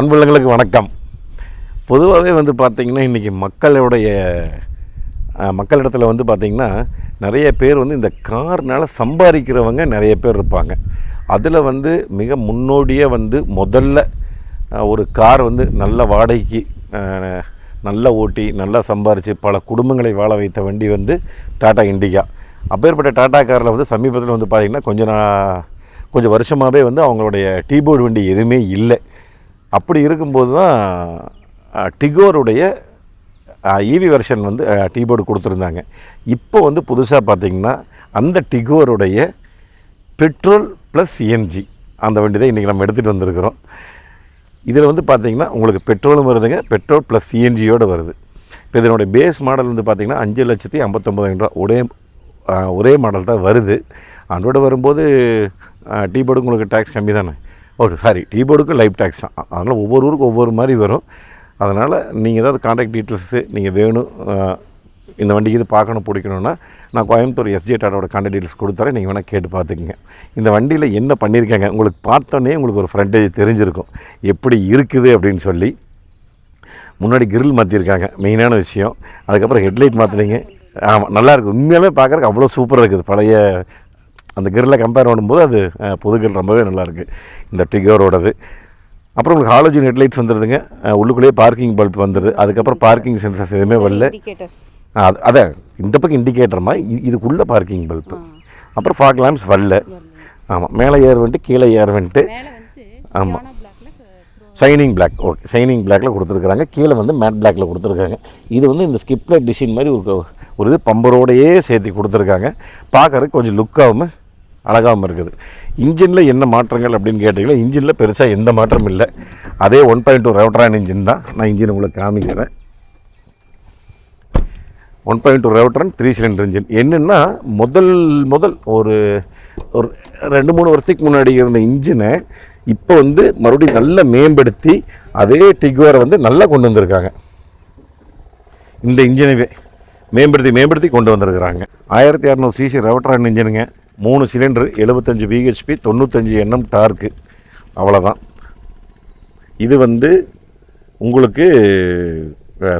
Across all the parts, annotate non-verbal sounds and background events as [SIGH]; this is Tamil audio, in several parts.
அன்புள்ளங்களுக்கு வணக்கம். பொதுவாகவே வந்து பார்த்திங்கன்னா இன்றைக்கி மக்களுடைய மக்களிடத்தில் வந்து பார்த்திங்கன்னா நிறைய பேர் வந்து இந்த கார்னால் சம்பாதிக்கிறவங்க நிறைய பேர் இருப்பாங்க. அதில் வந்து மிக முன்னோடியே வந்து முதல்ல ஒரு கார் வந்து நல்ல வாடகைக்கு நல்லா ஓட்டி நல்லா சம்பாரித்து பல குடும்பங்களை வாழ வைத்த வண்டி வந்து டாடா இண்டிகா. அப்பேற்பட்ட டாடா காரில் வந்து சமீபத்தில் வந்து பார்த்திங்கன்னா கொஞ்சம் நான் கொஞ்சம் வருஷமாகவே வந்து அவங்களுடைய டீபோர்டு வண்டி எதுவுமே இல்லை. அப்படி இருக்கும்போது தான் டிகோருடைய ஈவி வெர்ஷன் வந்து டீபோர்டு கொடுத்துருந்தாங்க. இப்போ வந்து புதுசாக பார்த்தீங்கன்னா அந்த டிகோருடைய பெட்ரோல் ப்ளஸ் சிஎன்ஜி அந்த வண்டி தான் இன்றைக்கி நம்ம எடுத்துகிட்டு வந்திருக்கிறோம். இதில் வந்து பார்த்தீங்கன்னா உங்களுக்கு பெட்ரோலும் வருதுங்க பெட்ரோல் ப்ளஸ் சிஎன்ஜியோடு வருது. இப்போ இதனுடைய பேஸ் மாடல் வந்து பார்த்திங்கன்னா அஞ்சு லட்சத்தி ஐம்பத்தொம்பதாயிரம் ரூபா ஒரே ஒரே மாடல் தான் வருது. அன்றோடு வரும்போது டீபோர்டு உங்களுக்கு டேக்ஸ் கம்மி தானே ஓகே சாரி டீ போர்டுக்கு லைஃப் டேக்ஸ் தான். அதனால் ஒவ்வொரு ஊருக்கு ஒவ்வொரு மாதிரி வரும். அதனால் நீங்கள் ஏதாவது காண்டாக்ட் டீட்டெயில்ஸு நீங்கள் வேணும் இந்த வண்டிக்கு இது பார்க்கணும் பிடிக்கணுன்னா நான் கோயம்புத்தூர் எஸ்ஜே டாடாவோட காண்டாக்ட் டீட்டெயில்ஸ் கொடுத்துறேன். நீங்கள் வேணால் கேட்டு பார்த்துக்குங்க. இந்த வண்டியில் என்ன பண்ணியிருக்காங்க உங்களுக்கு பார்த்தோன்னே உங்களுக்கு ஒரு ஃப்ரண்டேஜ் தெரிஞ்சிருக்கும். எப்படி இருக்குது அப்படின்னு சொல்லி. முன்னாடி கிரில் மாற்றிருக்காங்க மெயினான விஷயம். அதுக்கப்புறம் ஹெட்லைட் மாற்றினீங்க ஆமாம் நல்லாயிருக்கு உண்மையாலுமே பார்க்குறக்கு அவ்வளோ சூப்பராக இருக்குது. பழைய அந்த கிரில்ல கம்பேர் பண்ணும்போது அது புது கிரில் ரொம்பவே நல்லாயிருக்கு. இந்த டிகோரோடது. அப்புறம் உங்களுக்கு ஹாலோஜின் ஹெட்லைட்ஸ் வந்துடுதுங்க உள்ளுக்குள்ளேயே பார்க்கிங் பல்ப் வந்துடுது அதுக்கப்புறம் பார்க்கிங் சென்சர்ஸ் எதுவுமே வரல. அது அதான் இந்த பக்கம் இண்டிகேட்டர்மா இதுக்குள்ளே பார்க்கிங் பல்ப்பு அப்புறம் ஃபாக் லேம்ப்ஸ் வரல. ஆமாம் மேலே ஏர் வந்துட்டு கீழே ஏர் வந்துட்டு. ஆமாம் ஷைனிங் பிளாக் ஓகே ஷைனிங் பிளாக்ல கொடுத்துருக்குறாங்க. கீழே வந்து மேட் பிளாக்ல கொடுத்துருக்காங்க. இது வந்து இந்த ஸ்கிப்லெட் டிசைன் மாதிரி ஒரு ஒரு இது பம்பரோடையே சேர்த்து கொடுத்துருக்காங்க. பார்க்கறதுக்கு கொஞ்சம் லுக்காகவும் அழகாகவும் இருக்குது. இன்ஜினில் என்ன மாற்றங்கள் அப்படின்னு கேட்டிங்கன்னா இன்ஜினில் பெருசாக எந்த மாற்றமும் இல்லை. அதே one point two Revotron engine தான். நான் இன்ஜின் உங்களுக்கு காமிக்கிறேன். One point two Revotron three cylinder engine. என்னென்னா முதல் முதல் ஒரு ஒரு ரெண்டு மூணு வருஷத்துக்கு முன்னாடி இருந்த இன்ஜினை இப்போ வந்து மறுபடியும் நல்லா மேம்படுத்தி அதே டிகுவரை வந்து நல்லா கொண்டு வந்திருக்காங்க. இந்த இன்ஜினவே மேம்படுத்தி மேம்படுத்தி கொண்டு வந்திருக்கிறாங்க. ஆயிரத்தி இரநூறு சிசி ரெவட்ரான் இன்ஜினுங்க. மூணு சிலிண்டர் எழுபத்தஞ்சு பிஹெச்பி தொண்ணூத்தஞ்சு எண்ணம் டார்க்கு. அவ்வளோதான் இது வந்து உங்களுக்கு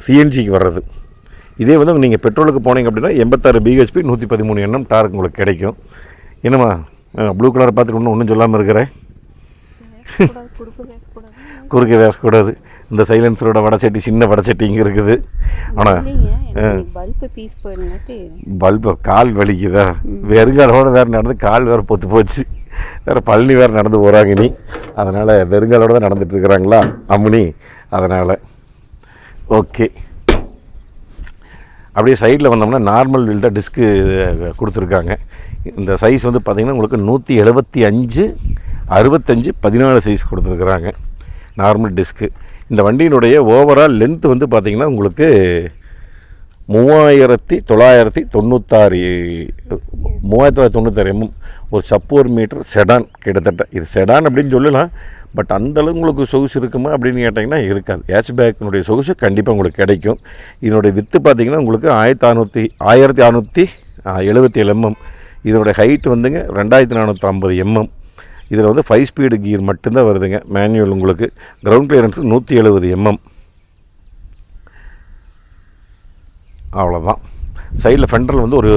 சிஎன்ஜிக்கு வர்றது. இதே வந்து நீங்கள் பெட்ரோலுக்கு போனீங்க அப்படின்னா எண்பத்தாறு பிஹெச்பி நூற்றி பதிமூணு எண்ணம் டார்க் உங்களுக்கு கிடைக்கும். என்னம்மா ப்ளூ கலரை பார்த்துட்டு ஒன்றும் ஒன்றும் சொல்லாமல் இருக்கிறேன் குறுக்கு பேசக்கூடாது இந்த சைலன்சரோட வடச்சட்டி சின்ன வடச்சட்டி இங்கே இருக்குது. ஆனால் பல்பு பீஸ் போயிருங்காட்டி பல்பு கால் வலிக்குதா? வெறுங்காலோட வேறு நடந்து கால் வேறு பொத்து போச்சு. வேறு பழனி வேறு நடந்து போகிறாங்க நீ அதனால் வெறுங்காலோட தான் நடந்துட்டு இருக்கிறாங்களா அம்முனி அதனால். ஓகே. அப்படியே சைடில் வந்தோம்னா நார்மல் வீல் தான் டிஸ்க்கு கொடுத்துருக்காங்க. இந்த சைஸ் வந்து பார்த்திங்கன்னா உங்களுக்கு நூற்றி எழுபத்தி அஞ்சு அறுபத்தஞ்சு பதினாலு சைஸ் கொடுத்துருக்குறாங்க. நார்மல் டிஸ்க்கு இந்த வண்டியினுடைய ஓவரால் லென்த்து வந்து பார்த்திங்கன்னா உங்களுக்கு மூவாயிரத்தி தொள்ளாயிரத்தி தொண்ணூத்தாறு மூவாயிரத்தி தொள்ளாயிரத்தி தொண்ணூத்தாறு எம்எம் ஒரு சப்போர் மீட்டர் செடான் கிட்டத்தட்ட. இது செடான் அப்படின்னு சொல்லலாம் பட் அந்த அளவுக்கு உங்களுக்கு சொகுசு இருக்குமா அப்படின்னு கேட்டிங்கன்னா இருக்காது. ஹேட்ச்பேக்கினுடைய சொகுசு கண்டிப்பாக உங்களுக்கு கிடைக்கும். இதனுடைய வித்து பார்த்தீங்கன்னா உங்களுக்கு ஆயிரத்தி அறநூற்றி ஆயிரத்தி அறநூற்றி எழுபத்தி ஏழு எம்எம் இதனுடைய ஹைட் வந்துங்க ரெண்டாயிரத்தி நானூற்றி ஐம்பது எம்எம் இதில் வந்து ஃபைவ் ஸ்பீடு கீர் மட்டும்தான் வருதுங்க. மேனுவல் உங்களுக்கு. கிரவுண்ட் கிளியரன்ஸ் நூற்றி எழுபது எம்எம் அவ்வளோதான் சைடில் ஃபெண்டரில் வந்து ஒரு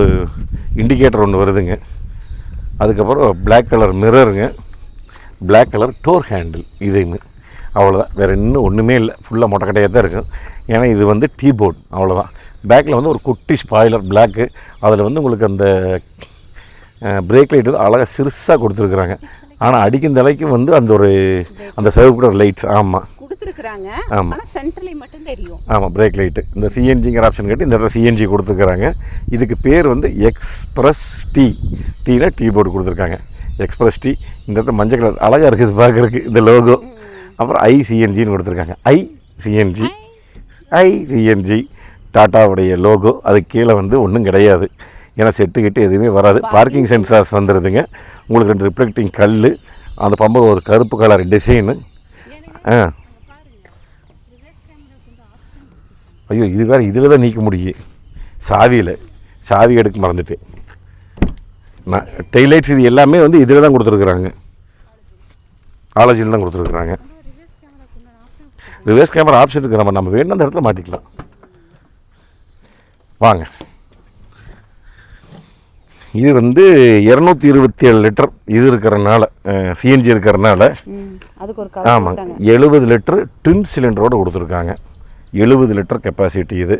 இண்டிகேட்டர் ஒன்று வருதுங்க. அதுக்கப்புறம் பிளாக் கலர் மிரருங்க பிளாக் கலர் டோர் ஹேண்டில் இதுன்னு அவ்வளோதான் வேறு இன்னும் ஒன்றுமே இல்லை. ஃபுல்லாக மொட்டைக்கட்டையாக தான் இருக்கும் ஏன்னா இது வந்து டீ போர்ட் அவ்வளோதான் பேக்கில் வந்து ஒரு குட்டி ஸ்பாய்லர் பிளாக்கு அதில் வந்து உங்களுக்கு அந்த பிரேக் லைட் வந்து அழகாக சிறுசாக கொடுத்துருக்குறாங்க. ஆனால் அடிக்கும் தலைக்கும் வந்து அந்த ஒரு அந்த சிவப்பு லைட்ஸ் ஆமாம் கொடுத்துருக்குறாங்க. ஆமா. ஆனா சென்ட்ரலி மட்டும் தெரியும். ஆமாம் பிரேக் லைட்டு இந்த சிஎன்ஜிங்கிற ஆப்ஷன் கேட்டு இந்த இடத்துல சிஎன்ஜி கொடுத்துருக்குறாங்க. இதுக்கு பேர் வந்து எக்ஸ்பிரஸ் டீ டீனா டீ போர்டு கொடுத்துருக்காங்க. எக்ஸ்பிரஸ் டீ இந்த இடத்துல மஞ்சள் கலர் அழகாக இருக்குது பார்க்குறதுக்கு இந்த லோகோ அப்புறம் ஐ சிஎன்ஜின்னு கொடுத்துருக்காங்க. ஐ சிஎன்ஜி ஐ சிஎன்ஜி டாட்டாவுடைய லோகோ அது கீழே வந்து ஒன்றும் கிடையாது. ஏன்னா செட்டு கிட்டு எதுவுமே வராது. பார்க்கிங் சென்சார்ஸ் வந்துடுதுங்க உங்களுக்கு ரெண்டு ரிஃப்ளெக்டிங் கல் அந்த பம்பு ஒரு கருப்பு கலர் டிசைனு ஆ. ஐயோ இது வேறு இதில் தான் நீக்க முடியும் சாவியில். சாவி எடுக்க மறந்துட்டு நான் டெய்லைட்ஸ் இது எல்லாமே வந்து இதில் தான் கொடுத்துருக்குறாங்க. ஆலோஜியில் தான் கொடுத்துருக்குறாங்க. ரிவர்ஸ் கேமரா ஆப்ஷன் இருக்கிற நம்ம நம்ம வேணும் அந்த இடத்துல மாட்டிக்கலாம். வாங்க. இது வந்து இரநூத்தி இருபத்தி ஏழு லிட்டர் இது இருக்கிறனால சிஎன்ஜி இருக்கிறனால. ம் அதுக்கு ஒரு கவர் ஆமாங்க. கொடுத்தாங்க. எழுபது லிட்டர் ட்வின் சிலிண்டரோடு கொடுத்துருக்காங்க. எழுபது லிட்டர் கெப்பாசிட்டி இது.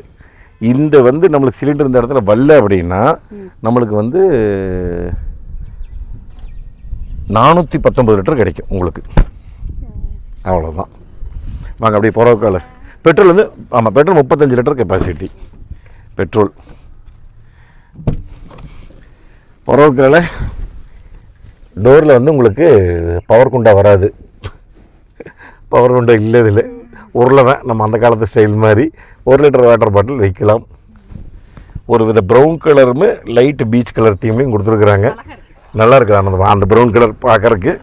இந்த வந்து நம்மளுக்கு சிலிண்டர் இந்த இடத்துல வரல அப்படின்னா நம்மளுக்கு வந்து நானூற்றி பத்தொம்பது லிட்டர் கிடைக்கும் உங்களுக்கு. அவ்வளோதான் வாங்க அப்படியே புறவுக்கால பெட்ரோல் வந்து ஆமாம் பெட்ரோல் முப்பத்தஞ்சு லிட்டர் கெப்பாசிட்டி. பெட்ரோல். புறவுக்கால டோரில் வந்து உங்களுக்கு பவர் குண்டா வராது. பவர் குண்டா இல்லை இதில் உருளை தான் நம்ம அந்த காலத்து ஸ்டைல் மாதிரி ஒரு லிட்டர் வாட்டர் பாட்டில் வைக்கலாம். ஒரு வித ப்ரௌன் கலருமே லைட் பீச் கலர் தீம்லையும் கொடுத்துருக்குறாங்க. நல்லா இருக்குது அந்த அந்த ப்ரௌன் கலர் பார்க்கறக்கு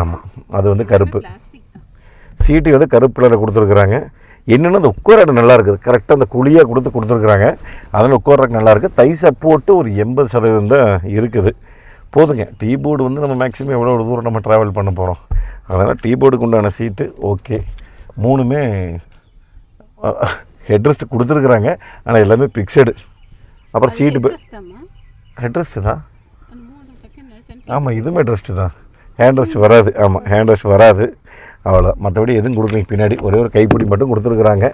ஆமாம் அது வந்து கருப்பு. சீட்டு வந்து கருப்பு கலரில் கொடுத்துருக்குறாங்க. என்னென்னா அந்த உட்கார நல்லா இருக்குது. கரெக்டாக அந்த குழியாக கொடுத்து கொடுத்துருக்குறாங்க. அதில் உட்காரக்கு நல்லா இருக்குது. தை சப்போர்ட்டு ஒரு எண்பது சதவீதம் தான் இருக்குது. போதுங்க. டீ போர்டு வந்து நம்ம மேக்ஸிமம் எவ்வளோ தூரம் நம்ம ட்ராவல் பண்ண போகிறோம் அதனால் டீ போர்டுக்கு உண்டான சீட்டு ஓகே மூணுமே ஹெட்ரெஸ்ட் கொடுத்துருக்குறாங்க. ஆனால் எல்லாமே பிக்சடு அப்புறம் சீட்டு ஹெட்ரெஸ்ட்டு தான். ஆமாம் இதுவுமே ரெஸ்ட்டு தான். ஹேண்ட் வாஷ் வராது. ஆமாம் ஹேண்ட் வாஷ் வராது. அவ்வளோ மற்றபடி எதுவும் கொடுக்கல. பின்னாடி ஒரே ஒரு கைப்பிடி மட்டும் கொடுத்துருக்குறாங்க.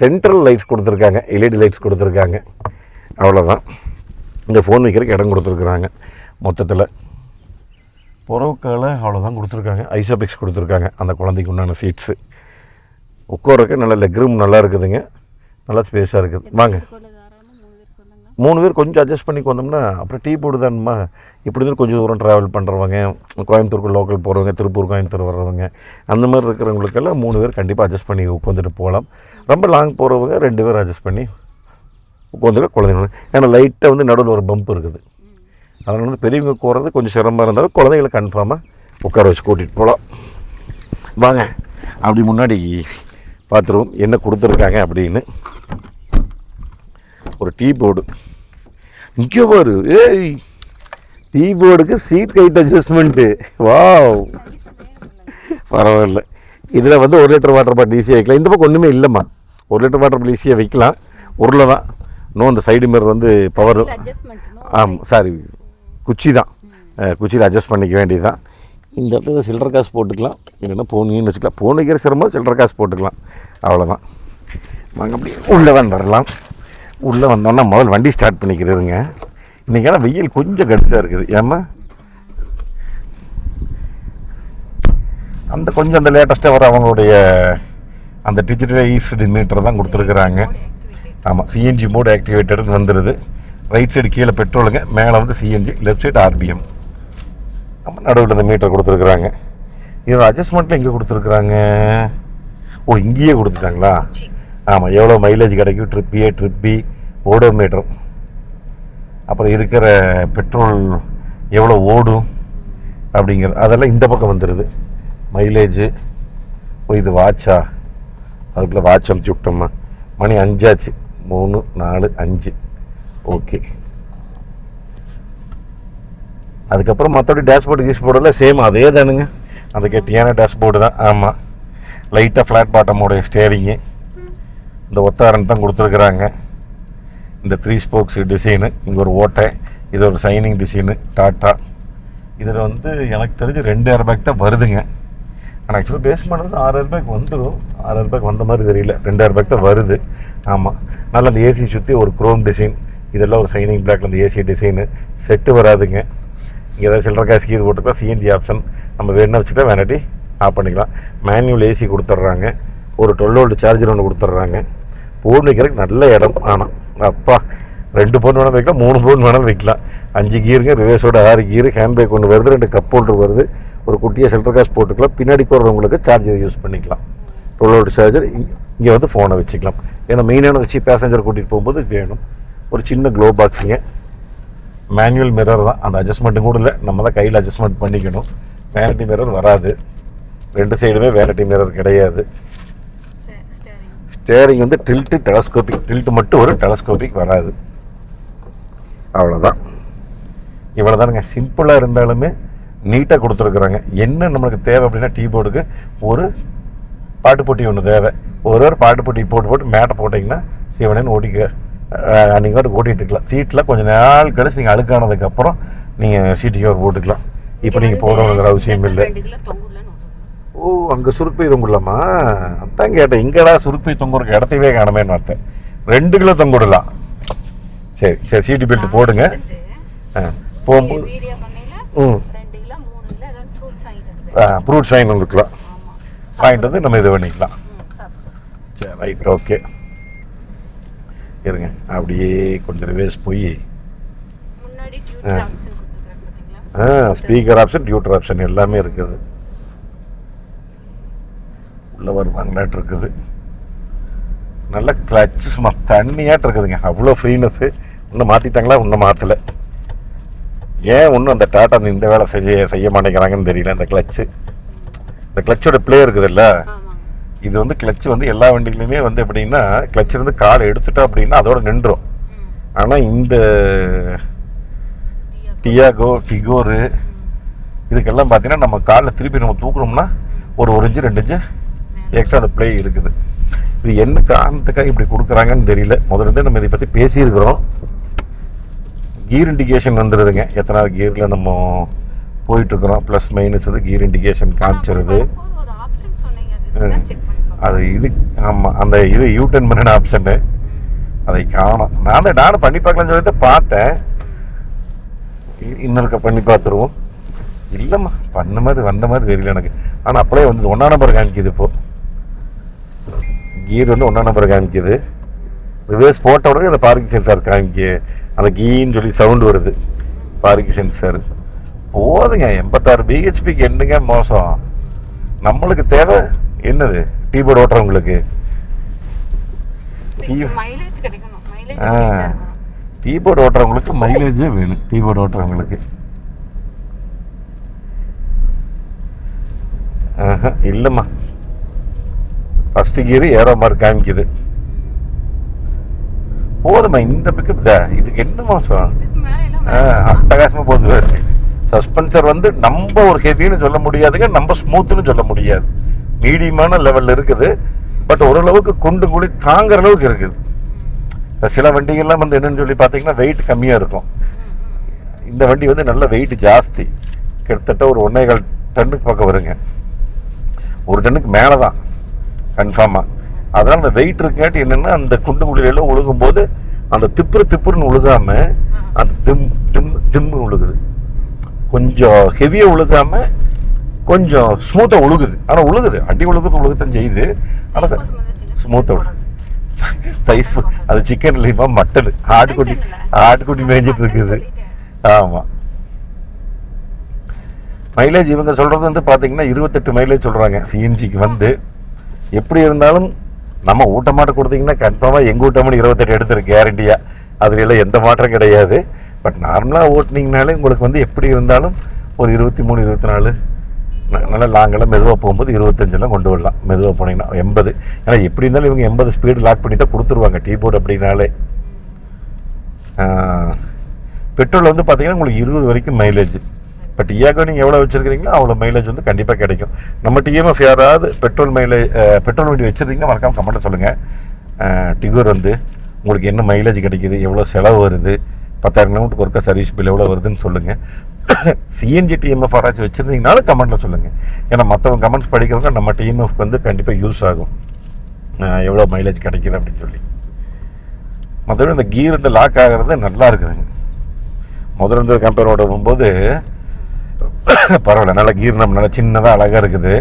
சென்ட்ரல் லைட்ஸ் கொடுத்துருக்காங்க. எல்இடி லைட்ஸ் கொடுத்துருக்காங்க. அவ்வளோதான் இந்த ஃபோன் வைக்கிறதுக்கு இடம் கொடுத்துருக்குறாங்க. மொத்தத்தில் புறவுக்கால அவ்வளோதான் கொடுத்துருக்காங்க. ஐசோபிக்ஸ் கொடுத்துருக்காங்க. அந்த குழந்தைக்கு உண்டான சீட்ஸு உட்காரக்கு நல்ல லெக் ரூம் நல்லா இருக்குதுங்க. நல்லா ஸ்பேஸாக இருக்குது. வாங்க. மூணு பேர் கொஞ்சம் அட்ஜஸ்ட் பண்ணி வந்தோம்னா அப்புறம் டீ போடு தானுமா இப்படி தான் கொஞ்சம் தூரம் ட்ராவல் பண்ணுறவங்க கோயம்புத்தூருக்கு லோக்கல் போகிறவங்க திருப்பூர் கோயம்புத்தூர் வர்றவங்க அந்த மாதிரி இருக்கிறவங்களுக்கெல்லாம் மூணு பேர் கண்டிப்பாக அட்ஜஸ்ட் பண்ணி உட்காந்துட்டு போகலாம். ரொம்ப லாங் போகிறவங்க ரெண்டு பேர் அட்ஜஸ்ட் பண்ணி உட்காந்துட்டு குழந்தைங்க ஏன்னா லைட்டாக வந்து நடுவில் ஒரு பம்ப் இருக்குது. அதனால் வந்து பெரியவங்க போகிறது கொஞ்சம் சிரமமாக இருந்தாலும் குழந்தைகளை கன்ஃபார்மாக உட்கார வச்சு கூட்டிகிட்டு போகலாம். வாங்க அப்படி முன்னாடி பார்த்துருவோம் என்ன கொடுத்துருக்காங்க அப்படின்னு. ஒரு டீ போர்டு இங்கே பாரு ஏய் டீ போர்டுக்கு சீட் கைட் அட்ஜஸ்ட்மெண்ட்டு வாவ் பரவாயில்ல. இதில் வந்து ஒரு லிட்டர் வாட்டர் பாட்டில் ஈஸியாக வைக்கலாம். இந்த பக்கம் ஒன்றுமே இல்லைம்மா. ஒரு லிட்டர் வாட்டர் பாட்டில் ஈஸியாக வைக்கலாம். உருளை தான். இன்னும் அந்த சைடு மிரர் வந்து பவர் ஆமாம் சாரி குச்சி தான். குச்சியில் அட்ஜஸ்ட் பண்ணிக்க வேண்டியதுதான். இந்த இடத்துல சில்லற காசு போட்டுக்கலாம். இல்லைன்னா போனின்னு வச்சுக்கலாம். போன் வைக்கிற சிரமம் சில்லற காசு போட்டுக்கலாம். அவ்வளோதான் வாங்க அப்படி உள்ளே வந்துடலாம். உள்ளே வந்தோன்னா முதல் வண்டி ஸ்டார்ட் பண்ணிக்கிறதுங்க. இன்றைக்கெல்லாம் வெயில் கொஞ்சம் கடிசாக இருக்குது. ஏம்மா? அந்த கொஞ்சம் அந்த லேட்டஸ்ட்டாக வர அவங்களுடைய அந்த டிஜிட்டலைஸ்டு மீட்டர் தான் கொடுத்துருக்குறாங்க. ஆமாம் சிஎன்ஜி மோட் ஆக்டிவேட்டட்னு வந்துடுது ரைட் சைடு கீழே பெட்ரோலுங்க மேலே வந்து சிஎன்ஜி லெஃப்ட் சைடு ஆர்பிஎம் நம்ம நடுவில் இந்த மீட்டர் கொடுத்துருக்குறாங்க. இதோட அட்ஜஸ்ட்மெண்ட்டில் எங்கே கொடுத்துருக்குறாங்க. ஓ இங்கேயே கொடுத்துட்டாங்களா? ஆமாம் எவ்வளோ மைலேஜ் கிடைக்கும்? Trip A trip B odometer. அப்புறம் இருக்கிற பெட்ரோல் எவ்வளோ ஓடும் அப்படிங்கிற அதெல்லாம் இந்த பக்கம் வந்துடுது மைலேஜு ஓ இது வாட்சா அதுக்குள்ளே வாட்ச் அமுச்சு விட்டோம்மா மணி அஞ்சாச்சு. மூணு நாலு அஞ்சு. ஓகே. அதுக்கப்புறம் மற்றபடி டேஷ்போர்டு கீஷ்போர்டில் சேம் அதே தானுங்க. அந்த கெட்டியான டேஷ்போர்டு தான். ஆமாம் லைட்டாக ஃப்ளாட் பாட்டமோடைய ஸ்டேரிங்கு இந்த ஒத்தாரன் தான் கொடுத்துருக்குறாங்க. இந்த த்ரீ ஸ்போக்ஸ் டிசைனு இங்கே ஒரு ஓட்டை இது ஒரு சைனிங் டிசைனு டாட்டா இதில் வந்து எனக்கு தெரிஞ்சு ரெண்டு ஏர் பேக் தான் வருதுங்க. ஆனால் ஆக்சுவலாக பேஸ் பண்ணுறது ஆறு ஏர் பேக் வந்துடும் ஆறு ஏர் பேக் வந்த மாதிரி தெரியல. ரெண்டு ஏர் பேக் தான் வருது. ஆமாம் நல்ல அந்த ஏசி சுற்றி ஒரு குரோம் டிசைன் இதெல்லாம் ஒரு சைனிங் பிளாக்ல அந்த ஏசி டிசைனு செட்டு வராதுங்க. இங்கே ஏதாவது சில்லற காசு கீது போட்டுக்கலாம் சிஎன்ஜி ஆப்ஷன் நம்ம வேணும்னா வச்சுக்கலாம் வேணாட்டி ஆஃப் பண்ணிக்கலாம். மேனுவல் ஏசி கொடுத்துட்றாங்க. ஒரு டுவெல் வோல்ட் சார்ஜர் ஒன்று கொடுத்துட்றாங்க. பூர்ணிக்கிறதுக்கு வைக்கிறதுக்கு நல்ல இடம் ஆனால் அப்பா ரெண்டு பவுன் வேணாலும் வைக்கலாம் மூணு ஃபோன் வேணாலும் வைக்கலாம். அஞ்சு கீருங்க ரிவேஸோட ஆறு கீரு ஹேண்ட் பேக் ஒன்று வருது ரெண்டு கப் ஹோல்டர் வருது. ஒரு குட்டியாக செல்டர் காசு போட்டுக்கலாம். பின்னாடி போடுறவங்களுக்கு சார்ஜர் யூஸ் பண்ணிக்கலாம். ரோலோட சார்ஜர் இங்கே வந்து ஃபோனை வச்சுக்கலாம். ஏன்னா மெயினான வச்சு பேசஞ்சர் கூட்டிகிட்டு போகும்போது வேணும். ஒரு சின்ன க்ளோ பாக்ஸுங்க மேனுவல் மிரர் தான். அந்த அட்ஜஸ்ட்மெண்ட்டும் கூட இல்லை. நம்ம தான் கையில் அட்ஜஸ்ட்மெண்ட் பண்ணிக்கணும். வேலட்டி மிரர் வராது. ரெண்டு சைடுமே வேலட்டி மிரர் கிடையாது. ஸ்டேரிங் வந்து டில்ட்டு டெலஸ்கோபிக் டில்ட்டு மட்டும் ஒரு டெலஸ்கோபிக் வராது. அவ்வளோதான் இவ்வளோ தானுங்க சிம்பிளாக இருந்தாலுமே நீட்டாக கொடுத்துருக்குறாங்க. என்ன நம்மளுக்கு தேவை அப்படின்னா டீ போர்டுக்கு ஒரு பாட்டு போட்டி ஒன்று தேவை. ஒரு ஒரு பாட்டு போட்டி போட்டு போட்டு மேட்டை போட்டிங்கன்னா சிவனேன்னு ஓட்டிக்க நீங்கள் வந்து ஓட்டிகிட்ருக்கலாம் சீட்டில் கொஞ்சம் நாள் கழிச்சு நீங்கள் அழுக்கானதுக்கப்புறம் நீங்கள் சீட்டு கவர் போட்டுக்கலாம். இப்போ நீங்கள் போடணுங்கிற அவசியம் இல்லை ஓ அங்கே சுருப்பை தொங்குடலாமா அதான் கேட்டேன். இங்கடா சுருப்பை தொங்குறக்கு இடத்தையவே காணமேன்னு பார்த்தேன். ரெண்டு கிலோ தொங்குடலாம் சரி சரி சீட்டு பெல்ட் போடுங்க. ஆ போகும்போது ம். ஏதாவது ஃப்ரூட்ஸ் வாங்கிட்டு வந்துக்கலாம். வாங்கிட்டு வந்து நம்ம இது பண்ணிக்கலாம். சரி ரைட் ஓகே. இருங்க அப்படியே கொஞ்சம் ரிவேஸ் போய். ஆ. ஸ்பீக்கர் ஆப்ஷன் டியூட்டர் ஆப்ஷன் எல்லாமே இருக்குது. உள்ளே வருவாங்களாட்டு இருக்குது. நல்ல கிளச்சு சும்மா தண்ணியாட்டு இருக்குதுங்க. அவ்வளோ ஃப்ரீனஸ்ஸு இன்னும் மாற்றிட்டாங்களா இன்னும் மாற்றலை ஏன் இன்னும் அந்த டாட்டா அந்த இந்த வேலை செஞ்ச செய்ய மாட்டேங்கிறாங்கன்னு தெரியல இந்த கிளச்சு இந்த கிளச்சோட ப்ளே இருக்குதுல்ல? இது வந்து கிளச் வந்து எல்லா வண்டிகளுமே வந்து எப்படின்னா கிளச் இருந்து கால் எடுத்துட்டோம் அப்படின்னா அதோட நின்றும். ஆனால் இந்த டியா டியாகோ டிகோரு இதுக்கெல்லாம் பார்த்தீங்கன்னா நம்ம காலில் திருப்பி நம்ம தூக்குறோம்னா ஒரு ஒரு இன்ச்சு ரெண்டு இன்ச்சு எக்ஸ்ட்ரா அந்த ப்ளே இருக்குது. இது என்ன காரணத்துக்காக இப்படி கொடுக்குறாங்கன்னு தெரியல. முதல்ல இருந்தே நம்ம இதை பற்றி பேசியிருக்கிறோம். கீர் இண்டிகேஷன் வந்துடுதுங்க எத்தனாவது கீரில் நம்ம போயிட்டுருக்குறோம். ப்ளஸ் மைனஸ் வந்து கீர் இண்டிகேஷன் காமிச்சிருது. அது இது ஆமாம் அந்த இது யூ டர்ன் பண்ணின ஆப்ஷனு அதை காணோம். நான் தான் நானும் பண்ணி பார்க்கலாம்னு சொல்லி தான் பார்த்தேன். இன்னொருக்க பண்ணி பார்த்துருவோம். இல்லைம்மா பண்ண மாதிரி வந்த மாதிரி தெரியல எனக்கு. ஆனால் அப்படியே வந்து ஒன்றா நம்பர் காமிக்குது இப்போ. கீர் வந்து ஒன்றா நம்பர் காமிக்குது ரிவர்ஸ் போட்ட உடனே அந்த பார்க்கிங் சென்சார் காமிக்கு அந்த கீன்னு சொல்லி சவுண்டு வருது. பார்க்கிங் சென்சார் போதுங்க எண்பத்தாறு பிஹெச்பிக்கு என்னங்க மோசம்? நம்மளுக்கு தேவை என்னது? டீபோர்டு ஓட்டுறவங்களுக்கு. டீ கீபோர்டு ஓட்டுறவங்களுக்கு மைலேஜே வேணும். கீபோர்டு ஓட்டுறவங்களுக்கு. இல்லைம்மா. ஃபஸ்ட்டு கியர் ஏறோ மாதிரி காமிக்குது. போதும்மா இந்த பிக்கப் தான் இதுக்கு என்ன மோசம் மேல எல்லாம் ஆ, அட்டகாசமா போகுது. சஸ்பென்சர் வந்து நம்ம ஒரு ஹெவின்னு சொல்ல முடியாதுங்க நம்ம ஸ்மூத்துன்னு சொல்ல முடியாது. மீடியமான லெவல்ல இருக்குது. பட் ஓரளவுக்கு குண்டு குழி தாங்குற அளவுக்கு இருக்குது. சில வண்டிகள்லாம் வந்து என்னன்னு சொல்லி பார்த்தீங்கன்னா வெயிட் கம்மியாக இருக்கும். இந்த வண்டி வந்து நல்ல வெயிட் ஜாஸ்தி. கிட்டத்தட்ட ஒரு ஒன்றே கால் டன்னுக்கு பக்கம் வருங்க. ஒரு டன்னுக்கு மேலே தான் கன்ஃபார்மாக அதனால் அந்த வெயிட் இருக்காட்டி என்னென்னா அந்த குண்டு குழியில உழுகும்போது அந்த திப்புற திப்புருன்னு ஒழுகாமல் அந்த திம் திம் திம்மு உழுகுது கொஞ்சம் ஹெவியாக உழுகாம கொஞ்சம் ஸ்மூத்தாக உழுகுது ஆனால் உழுகுது அடி உழுகுது ஒழுகத்தான் செய்யுது. ஆனால் ஸ்மூத்தாக தைஸ் அது சிக்கன் இல்லையமா மட்டன் ஆட்டுக்குட்டி ஆட்டுக்குட்டி மேய்ஞ்சிட்டு இருக்குது. ஆமாம் மைலேஜ் இவங்க சொல்கிறது வந்து பார்த்தீங்கன்னா இருபத்தெட்டு மைலேஜ் சொல்கிறாங்க சிஎன்ஜிக்கு வந்து. எப்படி இருந்தாலும் நம்ம ஊட்டமாட்ட கொடுத்தீங்கன்னா கன்ஃபார்மாக எங்கள் ஊட்டமான இருபத்தெட்டு எடுத்துருக்கு கேரண்டியாக அதுலெல்லாம் எந்த மாற்றம் கிடையாது. பட் நார்மலாக ஓட்டினீங்கனாலே உங்களுக்கு வந்து எப்படி இருந்தாலும் ஒரு இருபத்தி மூணு இருபத்தி நாலு நல்லா லாங்கெல்லாம் மெதுவாக போகும்போது இருபத்தஞ்செல்லாம் கொண்டு வரலாம். மெதுவாக போனீங்கன்னா எண்பது. ஏன்னா எப்படி இருந்தாலும் இவங்க எண்பது ஸ்பீடு லாக் பண்ணி தான் கொடுத்துருவாங்க. டீ போர்டு அப்படின்னாலே பெட்ரோல் வந்து பார்த்தீங்கன்னா உங்களுக்கு இருபது வரைக்கும் மைலேஜ் பட் டியாகோ நீங்கள் எவ்வளோ வச்சுருக்கிறீங்களோ அவ்வளோ மைலேஜ் வந்து கண்டிப்பாக கிடைக்கும். நம்ம டிஎம்எஃப் யாராவது பெட்ரோல் மைலேஜ் பெட்ரோல் வண்டி வச்சுருந்தீங்கன்னா மறக்காமல் கமெண்ட்டை சொல்லுங்கள் டிகோர் வந்து உங்களுக்கு என்ன மைலேஜ் கிடைக்குது எவ்வளோ செலவு வருது பத்தாயிரம் கிலோமீட்டருக்கு ஒருக்கா சர்வீஸ் பில் எவ்வளோ வருதுன்னு சொல்லுங்கள் சிஎன்ஜி [COUGHS] டிஎம்எஃப் ஆராய்ச்சி வச்சுருந்தீங்கனாலும் கமெண்ட்டில் சொல்லுங்கள் ஏன்னா மற்றவங்க கமெண்ட்ஸ் படிக்கிறவங்க நம்ம டிஎம்எஃப்க்கு வந்து கண்டிப்பாக யூஸ் ஆகும். எவ்வளோ மைலேஜ் கிடைக்கிது அப்படின்னு சொல்லி. மற்றபடி இந்த கீர் இந்த லாக் ஆகிறது நல்லா இருக்குதுங்க. முதல்ல இருந்து கம்பேரோட போகும்போது [COUGHS] பரவாயில்ல நல்லா கீர் நம்ம நல்லா சின்னதாக அழகாக இருக்குது.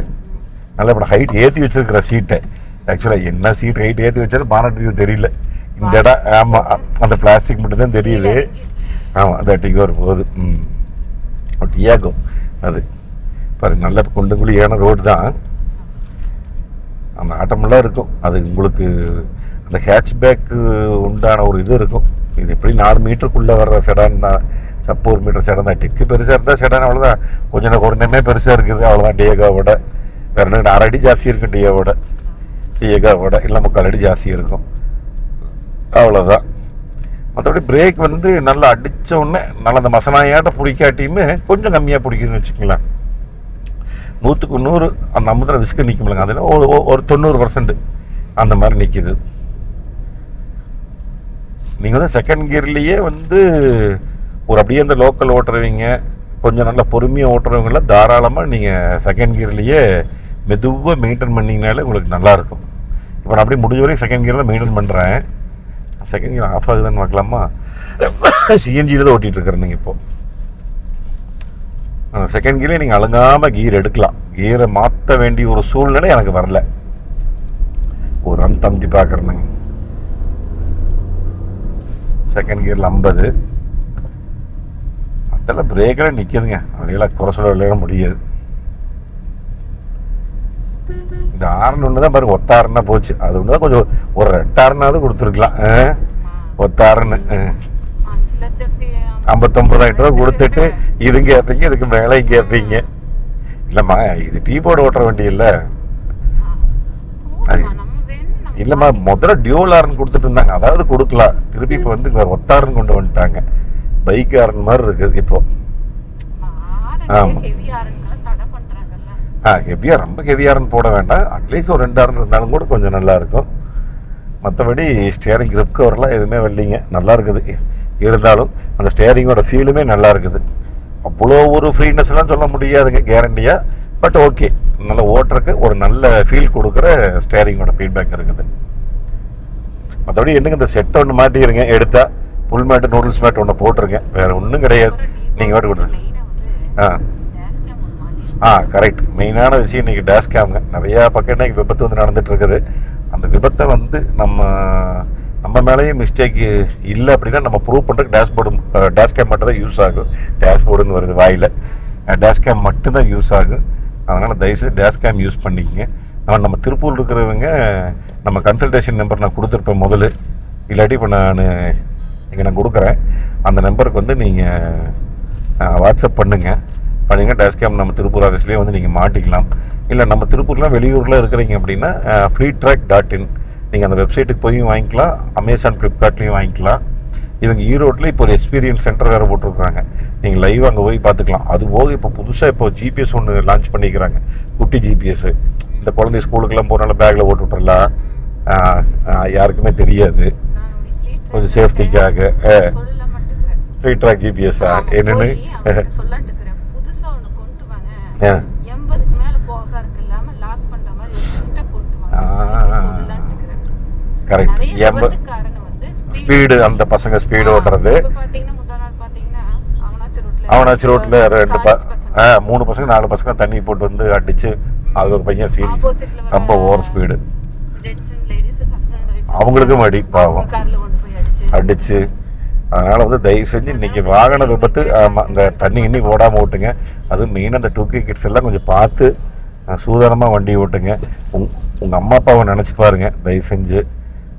நல்லா இப்போ ஹைட் ஏற்றி வச்சிருக்கிற சீட்டை ஆக்சுவலாக என்ன சீட் ஹைட் ஏற்றி வச்சாலும் பானட் தெரியல. இந்த இடம் ஆமாம் அந்த பிளாஸ்டிக் மட்டும் தான் தெரியுது ஆமாம் அந்த டிகோர் போகுது. ம். டியாகோ அது. பாருங்க நல்ல குண்டு குழியான ரோடு தான். அந்த ஆட்டமெல்லாம் இருக்கும். அது உங்களுக்கு அந்த ஹேட்ச்பேக்கு உண்டான ஒரு இது இருக்கும். இது எப்படி நாலு மீட்டருக்குள்ளே வர்ற செடான் தான். சப்போ ஒரு மீட்டர் செடான் தான் டிக்கு பெருசாக இருந்தால் செடான் அவ்வளோதான் கொஞ்சம் குறைஞ்சமே பெருசாக இருக்குது. அவ்வளோதான் டிஏகாவோட வேற என்ன அரை அடி ஜாஸ்தி இருக்கும் டிஏவோட விட இல்லை முக்கால் அடி ஜாஸ்தி இருக்கும். அவ்வளோதான் மற்றபடி பிரேக் வந்து நல்லா அடித்த உடனே நல்லா அந்த மசனாயாட்ட பிடிக்காட்டியுமே கொஞ்சம் கம்மியாக பிடிக்குதுன்னு வச்சுக்கலாம் நூற்றுக்கு நூறு அந்த அமுதில் விஸ்கு நிற்கும்லங்க அதில் ஒரு- ஒரு தொண்ணூறு பர்சன்ட் அந்த மாதிரி நிற்கிது நீங்கள் வந்து செகண்ட் கியர்லேயே வந்து ஒரு அப்படியே அந்த லோக்கல் ஓட்டுறவங்க கொஞ்சம் நல்லா பொறுமையாக ஓட்டுறவங்களாம் தாராளமாக நீங்கள் செகண்ட் கியர்லேயே மெதுவாக மெயின்டைன் பண்ணிங்கனாலே உங்களுக்கு நல்லாயிருக்கும் இப்போ நான் அப்படியே முடிஞ்ச வரைக்கும் செகண்ட் கியரில் மெயின்டைன் பண்ணுறேன் செகண்ட் கியர் ஆஃப் ஆகுதுன்னு பார்க்கலாமா? சிஎன்ஜியில் தான் ஓட்டிகிட்ருக்குறேன் நீங்கள் இப்போது அந்த செகண்ட் கியர்லேயே நீங்கள் அழுங்காமல் கீர் எடுக்கலாம். கீரை மாற்ற வேண்டிய ஒரு சூழ்நிலை எனக்கு வரல. ஒரு ரன் தம்பி பார்க்குறேனுங்க. செகண்ட் கியரில் ஐம்பது. அதெல்லாம் பிரேக்கில் நிற்கிதுங்க. அதையெல்லாம் குறை சொல்ல விளையாட முடியாது. இந்த ஆறுன்னு ஒன்று தான் பாருங்க ஒத்தாறுனா போச்சு. அது ஒன்று தான் கொஞ்சம் ஒரு ரெட்டாறுனாவது கொடுத்துருக்கலாம். ஆ? ஒத்தாறுன்னு ஆ. ஐம்பத்தொம்பதாயிரம் ரூபா கொடுத்துட்டு இதுங்க கேட்பீங்க இதுக்கு மேலே கேட்பீங்க இல்லைம்மா இது டீ போர்டு ஓட்டுற வண்டி இல்லை. அது- இல்லைம்மா முதல்ல டியூல் கொடுத்துட்டு இருந்தாங்க. அதாவது கொடுக்கலாம். திருப்பி இப்போ வந்து ஒத்தாருன்னு கொண்டு வந்துட்டாங்க. பைக் ஆர்ன் மாதிரி இருக்குது இப்போ. ஆமா. ஹெவி ஆரன்களை தடை பண்றாங்கல்ல. ஆ ஹெவியாக ரொம்ப ஹெவியாரன் போட வேண்டாம். அட்லீஸ்ட் ஒரு ரெண்டு ஆர்ன் இருந்தாலும் கூட கொஞ்சம் நல்லா இருக்கும். மற்றபடி ஸ்டேரிங் grip கவர்லாம் எதுவுமே வரலைங்க. நல்லா இருக்குது. இருந்தாலும் அந்த ஸ்டேரிங்கோட ஃபீலுமே நல்லா இருக்குது. அவ்வளோ ஒரு ஃப்ரீனஸ்லாம் சொல்ல முடியாதுங்க கேரண்டியாக பட் ஓகே நல்ல ஓட்டுறக்கு ஒரு நல்ல ஃபீல் கொடுக்குற ஸ்டேரிங்கோட ஃபீட்பேக் இருக்குது. மற்றபடி என்னங்க இந்த செட் ஒன்று மாட்டிக்கிறீங்க? எடுத்தா? புல் மேட்டு நூடுல்ஸ் மேட் ஒன்று போட்டுருங்க வேறு ஒன்றும் கிடையாது. நீங்கள் வாட்டு கொடுத்துருங்க. ஆ மாட்டி ஆ கரெக்ட் மெயினான விஷயம் இன்றைக்கி டேஷ் கேம்ங்க நிறையா பக்கம் இன்னைக்கு விபத்து வந்து நடந்துட்டு இருக்குது. அந்த விபத்தை வந்து நம்ம நம்ம மேலேயும் மிஸ்டேக் இல்லை அப்படின்னா நம்ம ப்ரூவ் பண்ணுறதுக்கு டேஷ்போர்டு டேஷ் கேம் மட்டும் தான் யூஸ் ஆகும். டேஷ்போர்டுன்னு வருது வாயில். டேஷ் கேம் மட்டும்தான் யூஸ் ஆகும். அதனால் தயவுசெய்து டேஷ் கேம் யூஸ் பண்ணிக்கங்க. நம்ம நம்ம திருப்பூர் இருக்கிறவங்க நம்ம கன்சல்டேஷன் நம்பர் நான் கொடுத்துருப்பேன் முதல்ல. இல்லாட்டி இப்போ நான் உங்களுக்கு நான் கொடுக்குறேன். அந்த நம்பருக்கு வந்து நீங்கள் வாட்ஸ்அப் பண்ணுங்கள் பண்ணிங்கன்னா டேஷ்கேம் நம்ம திருப்பூர் ஆஃபீஸ்லேயே வந்து நீங்கள் மாட்டிக்கலாம். இல்லை நம்ம திருப்பூர்லாம் வெளியூரில் இருக்கிறீங்க அப்படின்னா ஃப்ரீ ட்ராக் டாட் இன் நீங்கள் அந்த வெப்சைட்டுக்கு போய் வாங்கிக்கலாம். அமேசான் ஃப்ளிப்கார்ட்லேயும் வாங்கிக்கலாம். இவங்க ஈரோட்டில் இப்போ ஒரு எக்ஸ்பீரியன்ஸ் சென்டர் வேறு போட்டிருக்குறாங்க. நீங்கள் லைவ் அங்கே போய் பார்த்துக்கலாம். அது போக இப்போ புதுசாக இப்போ ஜிபிஎஸ் ஒன்று லான்ச் பண்ணிக்கிறாங்க. குட்டி ஜிபிஎஸ் இந்த குழந்தை ஸ்கூலுக்கெல்லாம் போகிறனால பேக்கில் போட்டு விட்றலாம் யாருக்குமே தெரியாது. கொஞ்சம் சேஃப்டிக்காக ஃப்ரீ ட்ராக் ஜிபிஎஸ்ஸா என்னென்னு கரெக்ட் நிறைய எண்ப விபத்துக்காரன வந்து ஸ்பீடு அந்த பசங்க ஸ்பீடு ஓட்டுறது. அவனாச்சி ரோட்டில் ரெண்டு ப. ஆ மூணு பசங்க நாலு பசங்க தண்ணி போட்டு வந்து அடிச்சு அது ஒரு பையன் சீரியஸ் ரொம்ப ஓவர் ஸ்பீடு. அவங்களுக்கும் அடி, பாவம். அடிச்சு. அதனால் வந்து தயவு செஞ்சு இன்னைக்கு வாகன விபத்து ஆமாம் இந்த தண்ணி இன்னி ஓடாமல் ஓட்டுங்க. அதுவும் மெயினாக இந்த டூ கிட்ஸ் எல்லாம் கொஞ்சம் பார்த்து சூதானமாக வண்டி ஓட்டுங்க. உங் உங்கள் அம்மா அப்பாவை நினச்சி பாருங்க தயவு செஞ்சு.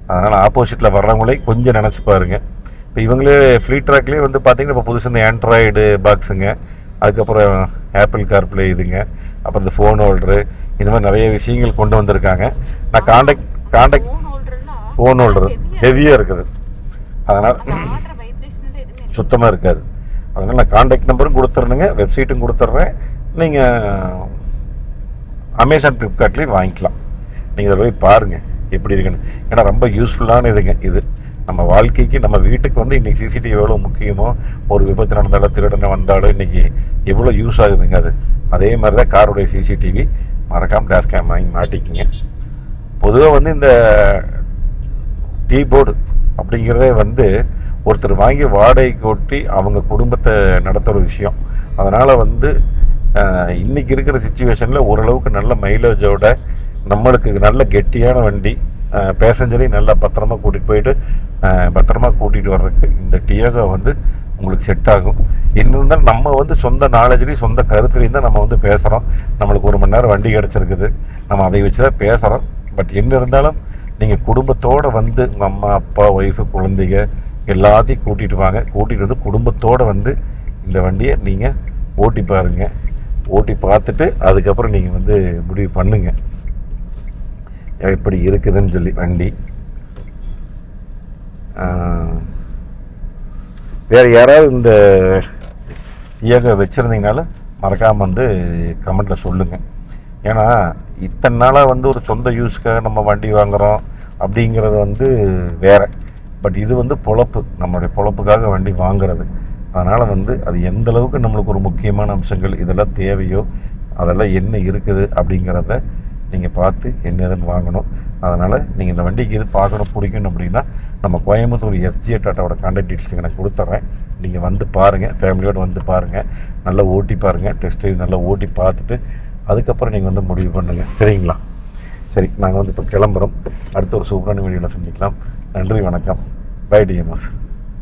அதனால் ஆப்போசிட்டில் வர்றவங்களே கொஞ்சம் நினச்சி பாருங்க. இப்போ இவங்களே ஃப்ளீ ட்ராக்லேயே வந்து பார்த்தீங்கன்னா இப்போ புதுசு இந்த ஆண்ட்ராய்டு பாக்ஸுங்க அதுக்கப்புறம் ஆப்பிள் கார்ப்ளே இதுங்க அப்புறம் இந்த ஃபோன் ஹோல்டரு இந்த மாதிரி நிறைய விஷயங்கள் கொண்டு வந்திருக்காங்க. நான் காண்டாக்ட் காண்டாக்ட் ஃபோன் ஹோல்டர் ஹெவியாக இருக்குது. அதனால் சுத்தமாக இருக்காது. அதனால் நான் காண்டாக்ட் நம்பரும் கொடுத்துட்றேங்க வெப்சைட்டும் கொடுத்துட்றேன் நீங்கள் அமேசான் ஃப்ளிப்கார்ட்லேயும் வாங்கிக்கலாம். நீங்கள் அதில் போய் பாருங்கள் எப்படி இருக்குன்னு. ஏன்னா ரொம்ப யூஸ்ஃபுல்லான இதுங்க இது. நம்ம வாழ்க்கைக்கு நம்ம வீட்டுக்கு வந்து இன்றைக்கி சிசிடிவி எவ்வளோ முக்கியமோ ஒரு விபத்து நடந்தாலும் திருடனை வந்தாலும் இன்றைக்கி எவ்வளோ யூஸ் ஆகுதுங்க அது. அதே மாதிரி தான் காருடைய சிசிடிவி மறக்காமல் டேஷ் கேம் வாங்கி மாட்டிக்கிங்க. பொதுவாக வந்து இந்த டீ போர்டு அப்படிங்கிறதே வந்து ஒருத்தர் வாங்கி வாடகைக்கு ஒட்டி அவங்க குடும்பத்தை நடத்துகிற விஷயம். அதனால் வந்து இன்றைக்கி இருக்கிற சுச்சுவேஷனில் ஓரளவுக்கு நல்ல மைலேஜோட நம்மளுக்கு நல்ல கெட்டியான வண்டி பேசஞ்சரையும் நல்லா பத்திரமா கூட்டிகிட்டு போயிட்டு பத்திரமா கூட்டிகிட்டு வர்றதுக்கு இந்த டியோகா வந்து உங்களுக்கு செட் ஆகும். என்ன இருந்தாலும் நம்ம வந்து சொந்த நாலேஜ்லேயும் சொந்த கருத்துலேயும் தான் நம்ம வந்து பேசுகிறோம் நம்மளுக்கு ஒரு மணி நேரம் வண்டி கிடச்சிருக்குது. நம்ம அதை வச்சு தான் பேசுகிறோம் பட் என்ன இருந்தாலும் நீங்கள் குடும்பத்தோடு வந்து உங்கள் அம்மா அப்பா ஒய்ஃபு குழந்தைங்க எல்லாத்தையும் கூட்டிகிட்டு வாங்க. கூட்டிகிட்டு வந்து குடும்பத்தோடு வந்து இந்த வண்டியை நீங்கள் ஓட்டி பாருங்கள் ஓட்டி பார்த்துட்டு அதுக்கப்புறம் நீங்கள் வந்து முடிவு பண்ணுங்க. எப்படி இருக்குதுன்னு சொல்லி வண்டி. வேறு யாராவது இந்த இயக்க வச்சுருந்தீங்கனாலும் மறக்காமல் வந்து கமெண்ட்டில் சொல்லுங்கள் ஏன்னா இத்தனை நாளாக வந்து ஒரு சொந்த யூஸ்க்காக நம்ம வண்டி வாங்குகிறோம் அப்படிங்கிறது வந்து வேறு. பட் இது வந்து பொழப்பு. நம்மளுடைய பொழப்புக்காக வண்டி வாங்குறது. அதனால் வந்து அது எந்த அளவுக்கு நம்மளுக்கு ஒரு முக்கியமான அம்சங்கள் இதெல்லாம் தேவையோ அதெல்லாம் என்ன இருக்குது அப்படிங்கிறத நீங்கள் பார்த்து என்ன ஏதுன்னு வாங்கணும். அதனால் நீங்கள் இந்த வண்டிக்கு இது பார்க்கணும் பிடிக்கணும் அப்படின்னா நம்ம கோயம்புத்தூர் எஸ்ஜிஏ டாட்டாவோட கான்டாக்ட் டீட்டெயில்ஸ் எனக்கு கொடுத்துட்றேன் நீங்கள் வந்து பாருங்கள் ஃபேமிலியோடு வந்து பாருங்கள் நல்லா ஓட்டி பாருங்கள் டெஸ்ட் ட்ரைவ் நல்லா ஓட்டி பார்த்துட்டு அதுக்கப்புறம் நீங்கள் வந்து முடிவு பண்ணுங்கள் சரிங்களா? சரி நாங்கள் வந்து இப்போ கிளம்புறோம். அடுத்த ஒரு சூப்பரான வீடியோவில் சந்திக்கலாம். நன்றி வணக்கம். By TMF